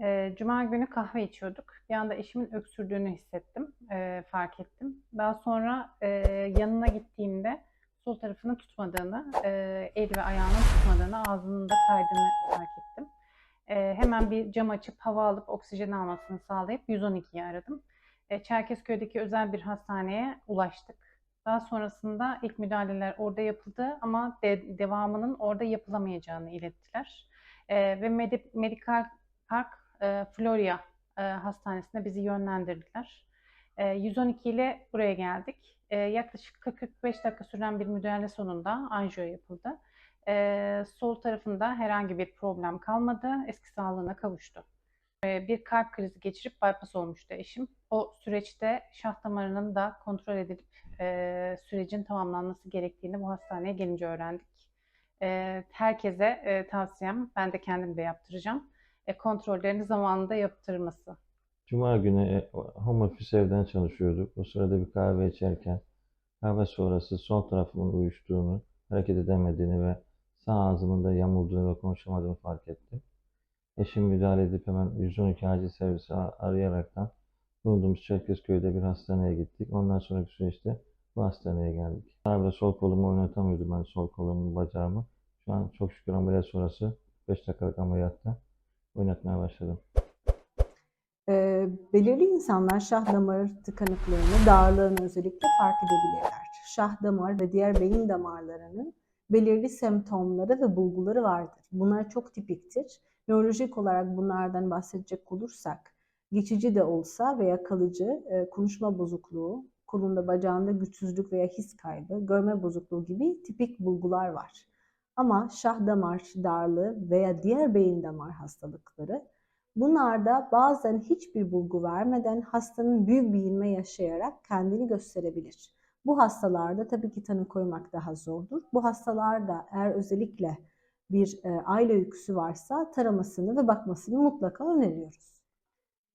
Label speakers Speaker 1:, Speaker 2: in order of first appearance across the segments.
Speaker 1: Eee, Cuma günü kahve içiyorduk. Bir anda eşimin öksürdüğünü hissettim, eee, fark ettim. Daha sonra eee, yanına gittiğimde sol tarafını tutmadığını, eee, el ve ayağının tutmadığını, ağzının da kaydığını fark ettim. Eee, hemen bir cam açıp hava alıp oksijen almasını sağlayıp 112'yi aradım. Eee, Çerkezköy'deki özel bir hastaneye ulaştık. Daha sonrasında ilk müdahaleler orada yapıldı ama de- devamının orada yapılamayacağını ilettiler. Eee, ve Medi- Medikal Park e, Florya e, Hastanesi'ne bizi yönlendirdiler. E, 112 ile buraya geldik. E, yaklaşık 40-45 dakika süren bir müdahale sonunda anjiyo yapıldı. E, sol tarafında herhangi bir problem kalmadı. Eski sağlığına kavuştu. E, bir kalp krizi geçirip bypass olmuştu eşim. O süreçte şah damarının da kontrol edilip e, sürecin tamamlanması gerektiğini bu hastaneye gelince öğrendik. E, herkese e, tavsiyem, ben de kendim de yaptıracağım e, kontrollerini zamanında yaptırması.
Speaker 2: Cuma günü e, home office evden çalışıyorduk. O sırada bir kahve içerken kahve sonrası sol tarafımın uyuştuğunu, hareket edemediğini ve sağ ağzımın da yamulduğunu ve konuşamadığımı fark ettim. Eşim müdahale edip hemen 112 acil servisi arayaraktan bulunduğumuz Çerkezköy'de bir hastaneye gittik. Ondan sonraki süreçte bu hastaneye geldik. Sağ sol kolumu oynatamıyordum ben sol kolumu, bacağımı. Şu an çok şükür ameliyat sonrası 5 dakikalık ameliyatta oynatmaya başladım.
Speaker 3: Ee, belirli insanlar şah damar tıkanıklığını, darlığını özellikle fark edebilirler. Şah damar ve diğer beyin damarlarının belirli semptomları ve bulguları vardır. Bunlar çok tipiktir. Nörolojik olarak bunlardan bahsedecek olursak, geçici de olsa veya kalıcı e, konuşma bozukluğu, kolunda bacağında güçsüzlük veya his kaybı, görme bozukluğu gibi tipik bulgular var. Ama şah damar darlığı veya diğer beyin damar hastalıkları Bunlarda bazen hiçbir bulgu vermeden hastanın büyük bir inme yaşayarak kendini gösterebilir. Bu hastalarda tabii ki tanı koymak daha zordur. Bu hastalarda eğer özellikle bir e, aile öyküsü varsa taramasını ve bakmasını mutlaka öneriyoruz.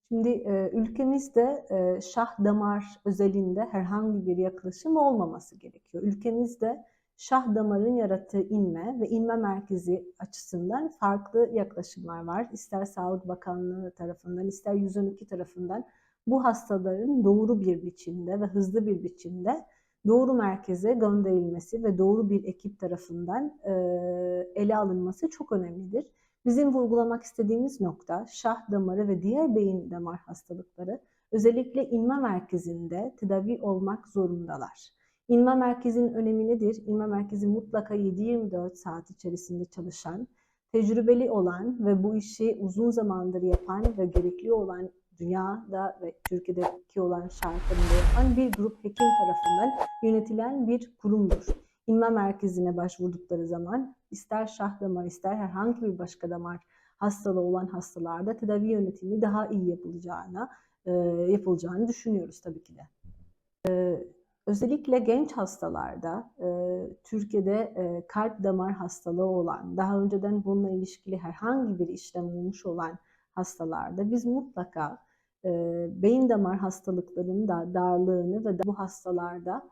Speaker 3: Şimdi e, ülkemizde e, şah damar özelinde herhangi bir yaklaşım olmaması gerekiyor. Ülkemizde şah damarın yarattığı inme ve inme merkezi açısından farklı yaklaşımlar var. İster Sağlık Bakanlığı tarafından, ister 112 tarafından bu hastaların doğru bir biçimde ve hızlı bir biçimde doğru merkeze gönderilmesi ve doğru bir ekip tarafından e, ele alınması çok önemlidir. Bizim vurgulamak istediğimiz nokta şah damarı ve diğer beyin damar hastalıkları özellikle inme merkezinde tedavi olmak zorundalar. İnme merkezinin önemi nedir? İnme merkezi mutlaka 7-24 saat içerisinde çalışan, tecrübeli olan ve bu işi uzun zamandır yapan ve gerekli olan dünyada ve Türkiye'deki olan şartlarında yapan bir grup hekim tarafından yönetilen bir kurumdur. İnme merkezine başvurdukları zaman ister şah damar ister herhangi bir başka damar hastalığı olan hastalarda tedavi yönetimi daha iyi yapılacağına yapılacağını düşünüyoruz tabii ki de. Özellikle genç hastalarda, e, Türkiye'de e, kalp damar hastalığı olan, daha önceden bununla ilişkili herhangi bir işlem olmuş olan hastalarda biz mutlaka e, beyin damar hastalıklarının da darlığını ve bu hastalarda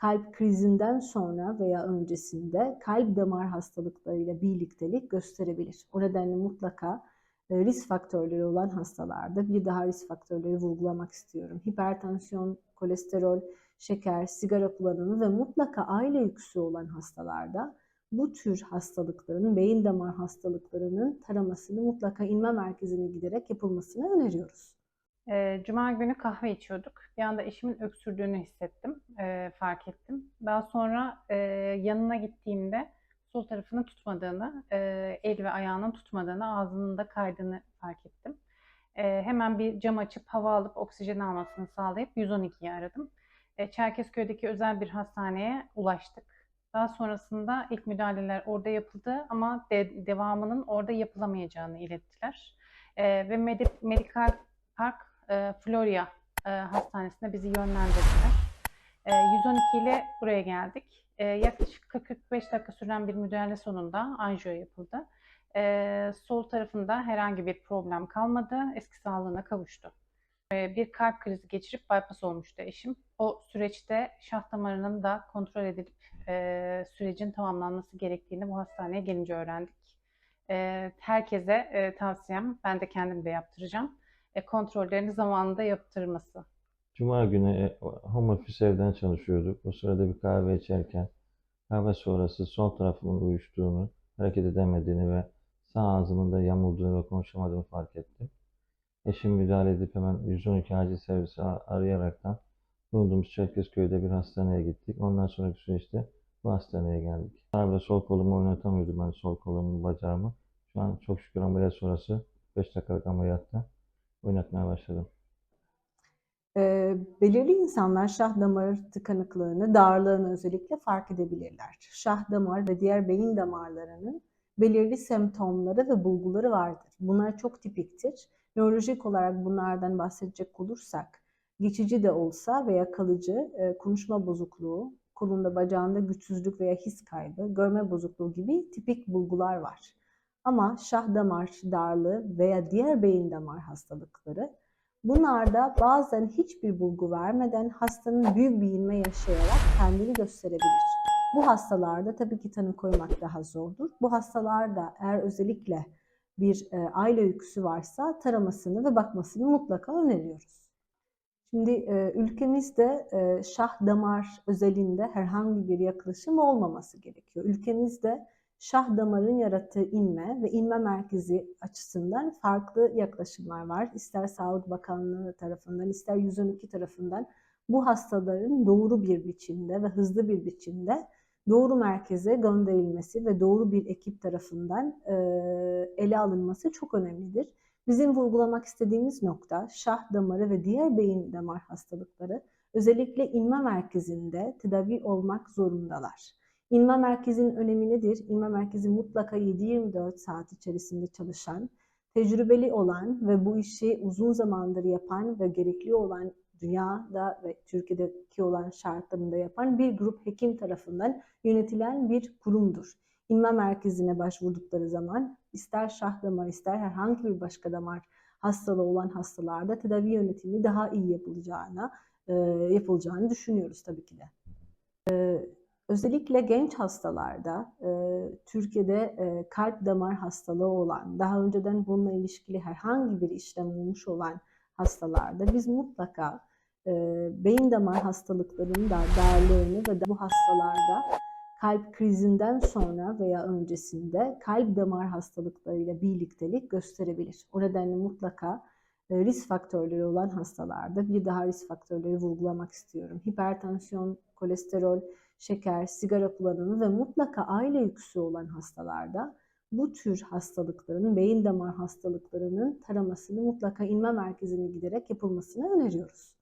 Speaker 3: kalp krizinden sonra veya öncesinde kalp damar hastalıklarıyla birliktelik gösterebilir. O nedenle mutlaka e, risk faktörleri olan hastalarda bir daha risk faktörleri vurgulamak istiyorum. Hipertansiyon, kolesterol, şeker, sigara kullanımı ve mutlaka aile yüküsü olan hastalarda bu tür hastalıkların, beyin damar hastalıklarının taramasını mutlaka inme merkezine giderek yapılmasını öneriyoruz.
Speaker 1: E, Cuma günü kahve içiyorduk. Bir anda eşimin öksürdüğünü hissettim, e, fark ettim. Daha sonra e, yanına gittiğimde sol tarafını tutmadığını, e, el ve ayağının tutmadığını, ağzının da kaydığını fark ettim. E, hemen bir cam açıp hava alıp oksijen almasını sağlayıp 112'yi aradım. E, Çerkezköy'deki özel bir hastaneye ulaştık. Daha sonrasında ilk müdahaleler orada yapıldı ama de- devamının orada yapılamayacağını ilettiler. E, ve Medi- Medikal Park e, Florya e, Hastanesi'ne bizi yönlendirdiler. E, 112 ile buraya geldik. E, yaklaşık 40-45 dakika süren bir müdahale sonunda anjiyo yapıldı. E, sol tarafında herhangi bir problem kalmadı. Eski sağlığına kavuştu. E, bir kalp krizi geçirip bypass olmuştu eşim. O süreçte şah damarının da kontrol edilip e, sürecin tamamlanması gerektiğini bu hastaneye gelince öğrendik. E, herkese e, tavsiyem, ben de kendim de yaptıracağım. E, kontrollerini zamanında yaptırması.
Speaker 2: Cuma günü e, home office evden çalışıyorduk. O sırada bir kahve içerken kahve sonrası sol tarafımın uyuştuğunu, hareket edemediğini ve sağ ağzımın da yamulduğunu ve konuşamadığımı fark ettim. Eşim müdahale edip hemen 112 acil servisi arayaraktan bulunduğumuz Çerkezköy'de bir hastaneye gittik. Ondan sonraki süreçte bu hastaneye geldik. Sağ ve sol kolumu oynatamıyordum ben sol kolumu, bacağımı. Şu an çok şükür ameliyat sonrası 5 dakikalık ameliyatta oynatmaya başladım.
Speaker 3: Ee, belirli insanlar şah damar tıkanıklığını, darlığını özellikle fark edebilirler. Şah damar ve diğer beyin damarlarının belirli semptomları ve bulguları vardır. Bunlar çok tipiktir. Nörolojik olarak bunlardan bahsedecek olursak, geçici de olsa veya kalıcı e, konuşma bozukluğu, kolunda bacağında güçsüzlük veya his kaybı, görme bozukluğu gibi tipik bulgular var. Ama şah damar darlığı veya diğer beyin damar hastalıkları Bunlarda bazen hiçbir bulgu vermeden hastanın büyük bir inme yaşayarak kendini gösterebilir. Bu hastalarda tabii ki tanı koymak daha zordur. Bu hastalarda eğer özellikle bir e, aile öyküsü varsa taramasını ve bakmasını mutlaka öneriyoruz. Şimdi e, ülkemizde e, şah damar özelinde herhangi bir yaklaşım olmaması gerekiyor. Ülkemizde şah damarın yarattığı inme ve inme merkezi açısından farklı yaklaşımlar var. İster Sağlık Bakanlığı tarafından, ister 112 tarafından bu hastaların doğru bir biçimde ve hızlı bir biçimde doğru merkeze gönderilmesi ve doğru bir ekip tarafından e, ele alınması çok önemlidir. Bizim vurgulamak istediğimiz nokta şah damarı ve diğer beyin damar hastalıkları özellikle inme merkezinde tedavi olmak zorundalar. İnme merkezinin önemi nedir? İnme merkezi mutlaka 7-24 saat içerisinde çalışan, tecrübeli olan ve bu işi uzun zamandır yapan ve gerekli olan dünyada ve Türkiye'deki olan şartlarında yapan bir grup hekim tarafından yönetilen bir kurumdur. İnme merkezine başvurdukları zaman ister şah damar ister herhangi bir başka damar hastalığı olan hastalarda tedavi yönetimi daha iyi yapılacağına e, yapılacağını düşünüyoruz tabii ki de. E, Özellikle genç hastalarda, e, Türkiye'de e, kalp damar hastalığı olan, daha önceden bununla ilişkili herhangi bir işlem olmuş olan hastalarda biz mutlaka e, beyin damar hastalıklarının da darlığını ve de bu hastalarda kalp krizinden sonra veya öncesinde kalp damar hastalıklarıyla birliktelik gösterebilir. O nedenle mutlaka e, risk faktörleri olan hastalarda bir daha risk faktörleri vurgulamak istiyorum. Hipertansiyon, kolesterol, şeker, sigara kullanımı ve mutlaka aile yüküsü olan hastalarda bu tür hastalıkların, beyin damar hastalıklarının taramasını mutlaka inme merkezine giderek yapılmasını öneriyoruz.